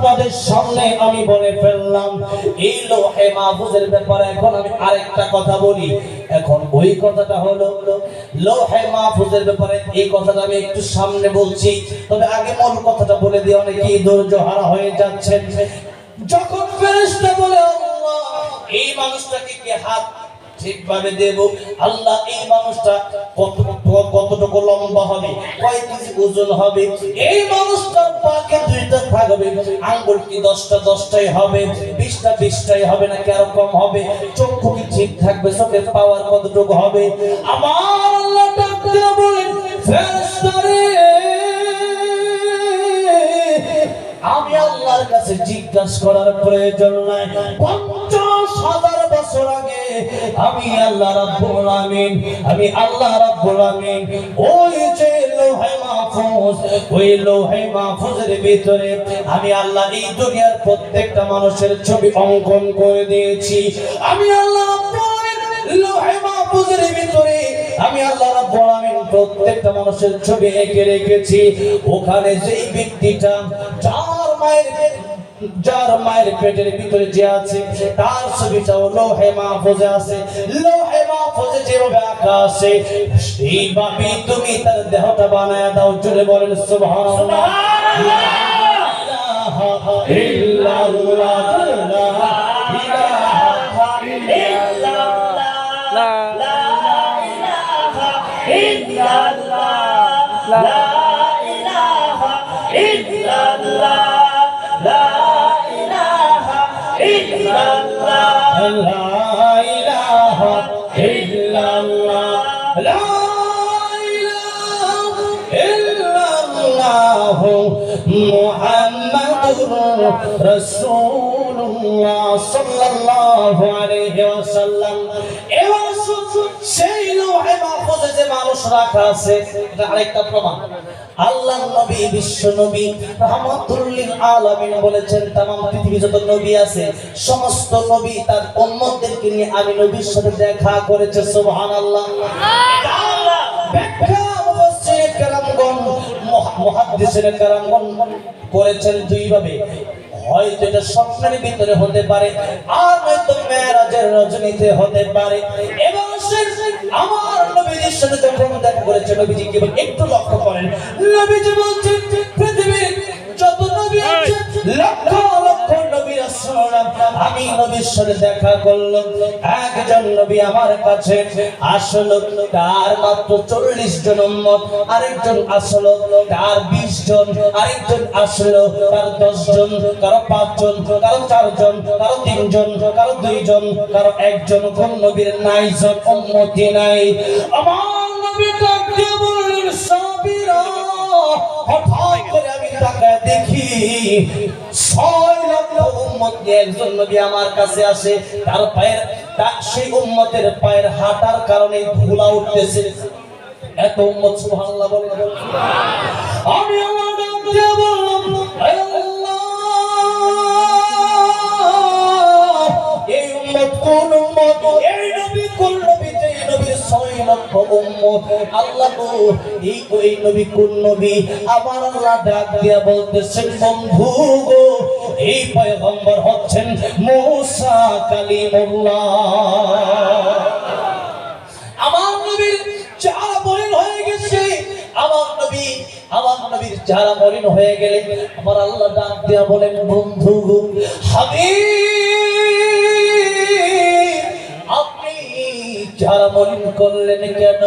আপনাদের সামনে আমি বলে ফেললাম, এই লোহে মাহফুজের ব্যাপারে এখন আমি আরেকটা কথা বলি। এখন ওই কথাটা হলো, লোহে মাহফুজের ব্যাপারে এই কথাটা আমি একটু সামনে বলছি। তবে আগে মূল কথাটা বলে দিয়ে অনেকেই ধৈর্য হারা হয়ে যাচ্ছেন। যখন ফেরেশতা বলে, আল্লাহ, এই মানুষটাকে কি হাত ঠিকভাবে দেব? আল্লাহ, এই মানুষটা কত, কতটুকু লম্বা হবে? কয় কেজি ওজন হবে? এই মানুষটা পাকে দুইটা থাকবে আঙ্গুল কি দশটা, দশটাই হবে? বিশটা, বিশটাই হবে না হবে? চক্ষু কি ঠিক থাকবে? চোখের পাওয়ার কতটুকু হবে? আমার আমি আল্লাহর কাছে জিজ্ঞাসা করার প্রয়োজন নাই। পঞ্চাশ হাজার বছর আগে আমি আল্লাহ রাব্বুল আমিন আমি আল্লাহ রাব্বুল আমিন ওই মাহফুজ ওই লোহে মাহফুজের ভিতরে। আমি আল্লাহ এই দুনিয়ার প্রত্যেকটা মানুষের ছবি অঙ্কন করে দিয়েছি। আমি আল্লাহ লোহে মাহফুজের ভিতরে। আমি আল্লাহ রাব্বুল আলামিন প্রত্যেকটা মানুষের ছবি এঁকে রেখেছি। ওখানে যেই ব্যক্তিটা যার মায়ের যার মায়ের পেটের ভিতরে যে আছে তার ছবিটাও লোহে মাহফুজে আছে লোহে মাহফুজে যেভাবে আঁকা আছে সেইভাবে তুমি তার দেহটা বানায় দাও জুড়ে বলেন সুবহানাল্লাহ ইল্লাল্লাহ ইলাহা ইল্লাল্লাহ লা ইলাহা ইল্লাল্লাহ লা ইলাহা ইল্লাল্লাহ রসুল্লাহ সাল্লাল্লাহু আলাইহি ওয়াসাল্লাম। এবার সেই লোহে মাহফুজে যে মানুষ রাখা আছে, এটা আরেকটা প্রমাণ। আল্লাহ নবী, বিশ্ব নবী রহমতুল্লিল আলামিন বলেছেন, তামাম পৃথিবী যত নবী আছে, সমস্ত নবী তার উম্মতদেরকে নিয়ে আমি নবীর সাথে দেখা করেছে, সুবহানাল্লাহ। আল্লাহ ব্যাখ্যা মুফাসসির کرامগণ মুহাদ্দিসের کرامগণ করেছেন দুই ভাবে হয়তো এটা স্বপ্নের ভিতরে হতে পারে, আর হয়তো মেরাজের রজনীতে হতে পারে, এবং সে আমার নবীজির সাথে যখন দেখা করেছে নবীজি কেবল একটু লক্ষ্য করেন? নবীজি বলছেন আমি নবীর দেখা করলাম। একজন নবী আমার কাছে আসলো, তার মাত্র চল্লিশ জন আরেকজন আসলো, তার বিশ জন। আরেকজন আসলো, তার দশ জন, কারও পাঁচ জন, কারও চার জন, কারও তিনজন কারও দুইজন কারও একজন। কোন নবীর নাই জন উম্মতি নাই। আমার দেখি ছয় লক্ষ উম্মত একজন নবী আমার কাছে আসে, তার পায়ের তার সেই উম্মতের পায়ের হাঁটার কারণে ধুলা উঠতেছে। এত উম্মত সুবহানাল্লাহ বলে। আমি আমার লক্ষ উম্মত। আল্লাহ গো, এই ওই নবী কোন নবী? আমার আল্লাহ ডাক দিয়া বলতেছেন, বন্ধু গো, এই পয়গম্বর হচ্ছেন আমার নবীর যারা মলিন হয়ে গেছে, আমার নবী, আমার নবীর যারা মলিন হয়ে গেলে, আমার আল্লাহ ডাক দিয়া বলেন, বন্ধু হাবিব যারা মলিন করলেন কেন?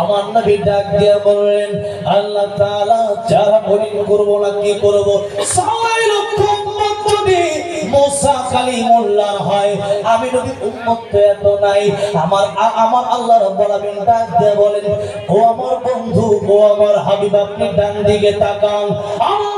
আমার নবী ডাক দিয়া বললেন, আল্লাহ তাআলা যারা মলিন করব না কি করব? লক্ষ যদি হয়, আমি এত নাই। আমার আমার ডাক বলেন, ও আমার বন্ধু, ও আমার হাবিব, আপনি ডান দিকে তাকান। আমার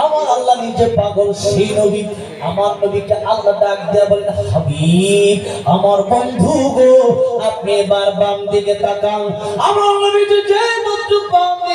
আমার আল্লাহ নিজে পাগল, সেই নবী আমার নবীকে আল্লাহ ডাক দেয়া বলেন, হাবিব, আমার বন্ধু গো, আপনি এবার বাম দিকে তাকান। আমার নবী যে মাত্র বাম দিকে